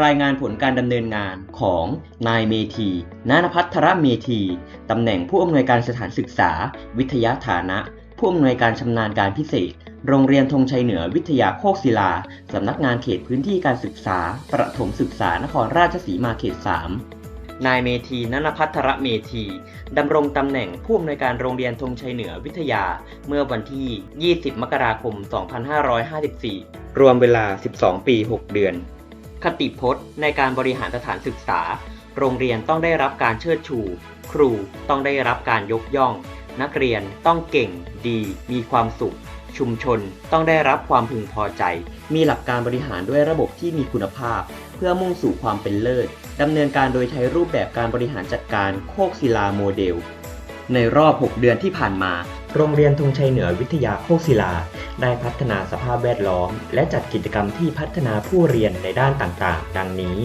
รายงานผลการดำเนินงานของนายเมธีนานพัทรเมธีตำแหน่งผู้อำนวยการสถานศึกษา วิทยาฐานะ ผู้อำนวยการชำนาญการพิเศษ โรงเรียนธงชัยเหนือวิทยาโคกศิลา สำนักงานเขตพื้นที่การศึกษา ประถมศึกษานครราชสีมาเขต 3นายเมธีนันพัทรเมธีดำรงตำแหน่งผู้อำนวยการโรงเรียนธงชัยเหนือวิทยา เมื่อวันที่ 20 มกราคม 2554 รวมเวลา 12 ปี 6 เดือน คติพจน์ในการบริหารสถานศึกษา โรงเรียนต้องได้รับการเชิดชู ครูต้องได้รับการยกย่อง นักเรียนต้องเก่ง ดี มีความสุข ชุมชนต้องได้รับความพึงพอใจ มีหลักการบริหารด้วยระบบที่มีคุณภาพ เพื่อมุ่งสู่ความเป็นเลิศดำเนินการโดยใช้รูปแบบการบริหารจัดการโคกศิลาโมเดล ในรอบ 6 เดือนที่ผ่านมา โรงเรียนธงชัยเหนือวิทยาโคกศิลา ได้พัฒนาสภาพแวดล้อม และจัดกิจกรรมที่พัฒนาผู้เรียนในด้านต่างๆ ดังนี้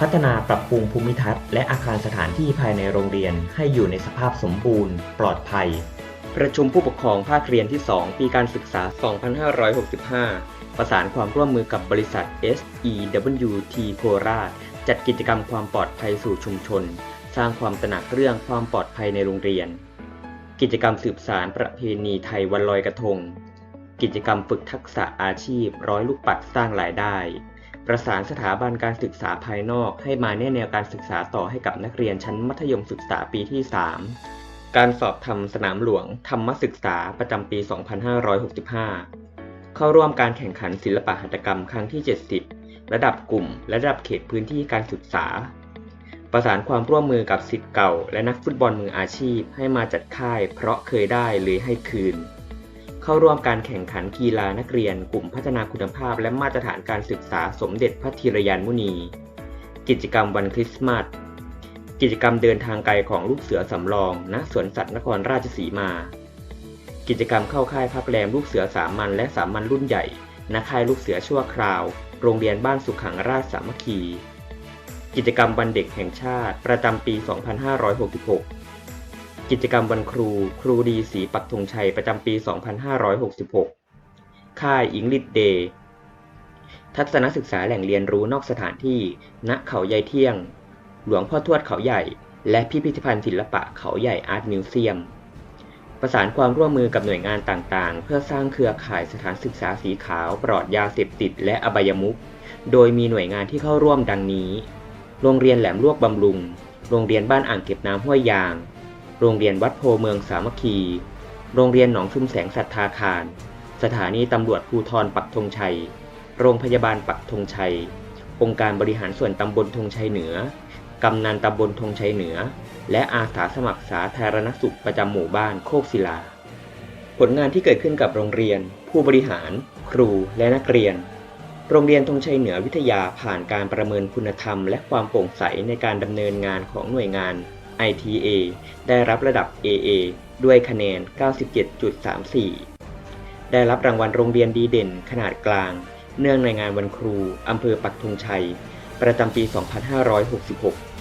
พัฒนาปรับปรุงภูมิทัศน์และอาคารสถานที่ภายในโรงเรียนให้อยู่ในสภาพสมบูรณ์ ปลอดภัย ประชุมผู้ปกครองภาคเรียนที่ 2 ปีการศึกษา 2565 ประสานความร่วมมือกับบริษัท SEWT โคราช จัดกิจกรรมความปลอดภัยสู่ชุมชน สร้างความตระหนักเรื่องความปลอดภัยในโรงเรียน กิจกรรมสืบสารประเพณีไทยวันลอยกระทง กิจกรรมฝึกทักษะอาชีพ ร้อยลูกปัดสร้างรายได้ ประสานสถาบันการศึกษาภายนอกให้มาแนแนวการศึกษาต่อให้กับนักเรียนชั้นมัธยมศึกษาปีที่ 3 การสอบทำสนามหลวงธรรมศึกษาประจำปี 2565 เข้าร่วมการแข่งขันศิลปะหัตถกรรมครั้งที่ 70 ระดับกลุ่มและระดับเขตพื้นที่การศึกษา ประสานความร่วมมือกับสิทธิ์เก่า และนักฟุตบอลมืออาชีพให้มาจัดค่าย เพราะเคยได้หรือให้คืน เข้าร่วมการแข่งขันกีฬานักเรียน กลุ่มพัฒนาคุณภาพ และมาตรฐานการศึกษาสมเด็จพระธีรยานมุนี กิจกรรมวันคริสต์มาสกิจกรรมเดินทางไกลของลูกเสือสำรองณสวนสัตว์นครราชสีมา กิจกรรมเข้าค่ายพักแรมลูกเสือสามัญและสามัญรุ่นใหญ่ณค่ายลูกเสือชั่วคราว โรงเรียนบ้านสุขังราชสามัคคี กิจกรรมวันเด็กแห่งชาติ ประจำปี 2566 กิจกรรมวันครู ครูดีสีปักธงชัย ประจำปี 2566 ค่ายอิงลิดเดย์ทัศนศึกษาแหล่งเรียนรู้นอกสถานที่ ณ เขาใยเที่ยง หลวงพ่อทวดเขาใหญ่ และพิพิธภัณฑ์ศิลปะเขาใหญ่อาร์ตมิวเซียม ประสานความร่วมมือกับหน่วยงานต่างๆ เพื่อสร้างเครือข่ายสถานศึกษาสีขาว ปลอดยาเสพติดและอบายมุข โดยมีหน่วยงานที่เข้าร่วมดังนี้ โรงเรียนแหลมลวกบำรุง โรงเรียนบ้านอ่างเก็บน้ำห้วยยาง โรงเรียนวัดโพเมืองสามัคคี โรงเรียนหนองชุมแสงศรัทธาคาร สถานีตำรวจภูธรปักธงชัย โรงพยาบาลปักธงชัย องค์การบริหารส่วนตำบลธงชัยเหนือ กำนันตำบลธงชัยเหนือ และอาสาสมัครสาธารณสุขประจำหมู่บ้านโคกศิลา ผลงานที่เกิดขึ้นกับโรงเรียน ผู้บริหาร ครูและนักเรียน โรงเรียนธงชัยเหนือวิทยาผ่านการประเมินคุณธรรม และความโปร่งใสในการดำเนินงานของหน่วยงาน ITA ได้รับระดับ AA ด้วยคะแนน 97.34 ได้รับรางวัลโรงเรียนดีเด่นขนาดกลาง เนื่องในงานวันครูอำเภอปักธงชัย ประจำปี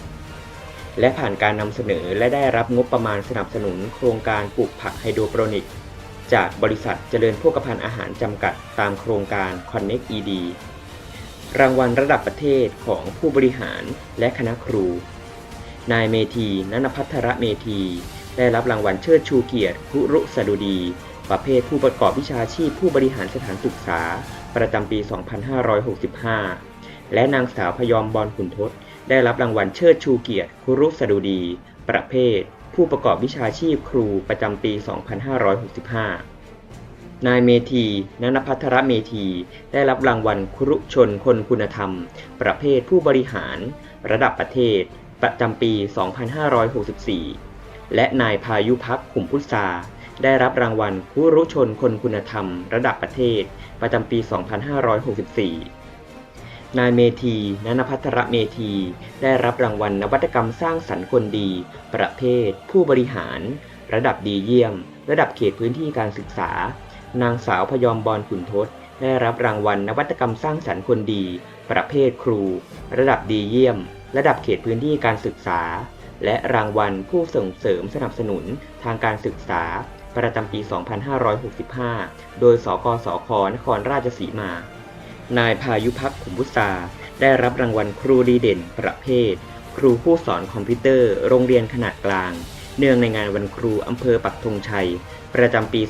2566 และผ่านการนำเสนอและได้รับงบประมาณสนับสนุนโครงการปลูกผักไฮโดรโปรนิก จากบริษัทเจริญโภคภัณฑ์อาหารจำกัดตามโครงการ Connect ED รางวัลระดับประเทศของผู้บริหารและคณะครู นายเมธีนันพัทรเมธี ได้รับรางวัลเชิดชูเกียรติคุรุสดุดี ประเภทผู้ประกอบวิชาชีพผู้บริหารสถานศึกษา ประจำปี 2565 และนางสาวพยอมบอลขุนทศ ได้รับรางวัลเชิดชูเกียรติคุรุสดุดี ประเภท ผู้ประกอบวิชาชีพครูประจำปี 2565 นายเมธีนันพัทรเมธี ได้รับรางวัลครุชนคนคุณธรรม ประเภทผู้บริหาร ระดับประเทศ ประจำปี 2564 และนายพายุพักขุมพุทธาได้รับรางวัลครุชนคนคุณธรรม ระดับประเทศ ประจำปี 2564 นายเมธีนันพัทรเมธี ได้รับรางวัลนวัตกรรมสร้างสรรค์คนดี ประเภท ผู้บริหาร ระดับดีเยี่ยม ระดับเขตพื้นที่การศึกษา นางสาวพยอมบอลขุนทศ ได้รับรางวัลนวัตกรรมสร้างสรรค์คนดี ประเภทครู ระดับดีเยี่ยม ระดับเขตพื้นที่การศึกษา และรางวัลผู้ส่งเสริมสนับสนุนทางการศึกษา ประจำปี 2565 โดย สกสค นครราชสีมา นายพายุพักขุมพุทราได้รับรางวัลครูดีเด่นประเภท ครูผู้สอนคอมพิวเตอร์ โรงเรียนขนาดกลาง เนื่องในงานวันครูอำเภอปักธงชัย ประจำปี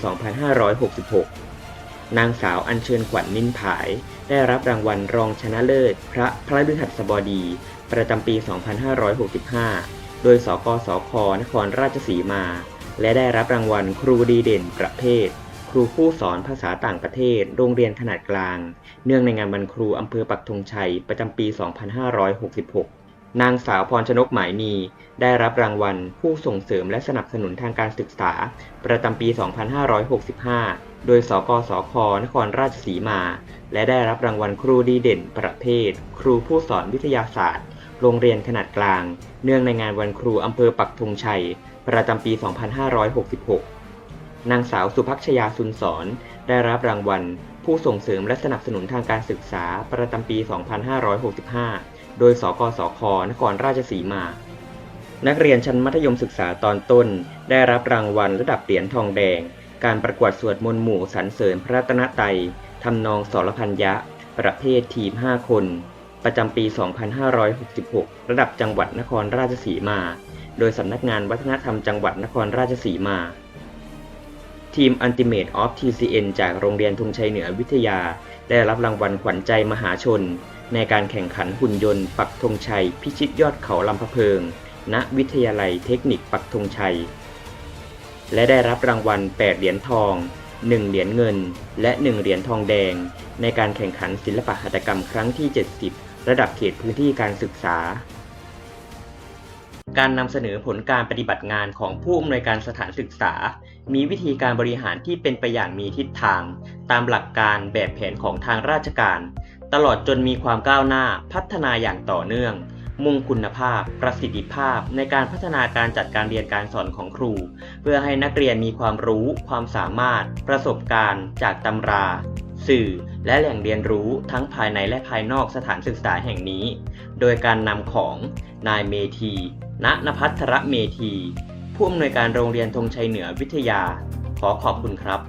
2566 นางสาวอัญเชิญขวัญนินผาย ได้รับรางวัลรองชนะเลิศ พระพระฤหัสบดี ประจำปี 2565 โดยสกสค นครราชสีมา และได้รับรางวัลครูดีเด่นประเภท รูผู้สอนภาษาต่างประเทศ โรงเรียนขนาดกลาง เนื่องในงานวันครูอำเภอปักธงชัย ประจำปี 2566 นางสาวพรชนกหมายนีได้รับรางวัล ผู้ส่งเสริมและสนับสนุนทางการศึกษา ประจำปี 2565 โดย สกสค นครราชสีมา และได้รับรางวัลครูดีเด่น ประเภท ครูผู้สอนวิทยาศาสตร์ โรงเรียนขนาดกลาง เนื่องในงานวันครูอำเภอปักธงชัย ประจำปี 2566 นางสาวสุภักชยาสุนสอนได้รับรางวัล ผู้ส่งเสริมและสนับสนุนทางการศึกษาประจำปี 2565 โดย สกสค นครราชสีมา นักเรียนชั้นมัธยมศึกษาตอนต้น ได้รับรางวัลระดับเหรียญทองแดง การประกวดสวดมนต์หมู่สรรเสริญพระรัตนตรัยทำนองสรพันยะ ประเภททีม 5 คน ประจำปี 2566 ระดับจังหวัดนครราชสีมา โดยสำนักงานวัฒนธรรมจังหวัดนครราชสีมา ทีม Ultimate of TCN จากโรงเรียนทุงชัยเหนือวิทยา ได้รับรางวัลขวัญใจมหาชน ในการแข่งขันหุ่นยนต์ปักธงชัย พิชิตยอดเขาลำพะเพิง ณ วิทยาลัยเทคนิคปักธงชัย และได้รับรางวัล 8 เหรียญทอง 1 เหรียญเงิน และ 1 เหรียญทองแดง ในการแข่งขันศิลปหัตถกรรมครั้งที่ 70 ระดับเขตพื้นที่การศึกษาการนำเสนอผลการปฏิบัติงานของผู้อำนวยการสถานศึกษา มีวิธีการบริหารที่เป็นไปอย่างมีทิศทาง ตามหลักการแบบแผนของทางราชการ ตลอดจนมีความก้าวหน้าพัฒนาอย่างต่อเนื่อง มุ่งคุณภาพ ประสิทธิภาพ ในการพัฒนาการจัดการเรียนการสอนของครู เพื่อให้นักเรียนมีความรู้ ความสามารถ ประสบการณ์ จากตำรา สื่อ และแหล่งเรียนรู้ทั้งภายในและภายนอกสถานศึกษาแห่งนี้ โดยการนำของนายเมธี ณนภัทรเมธี ผู้อำนวยการโรงเรียนธงชัยเหนือวิทยา ขอขอบคุณครับ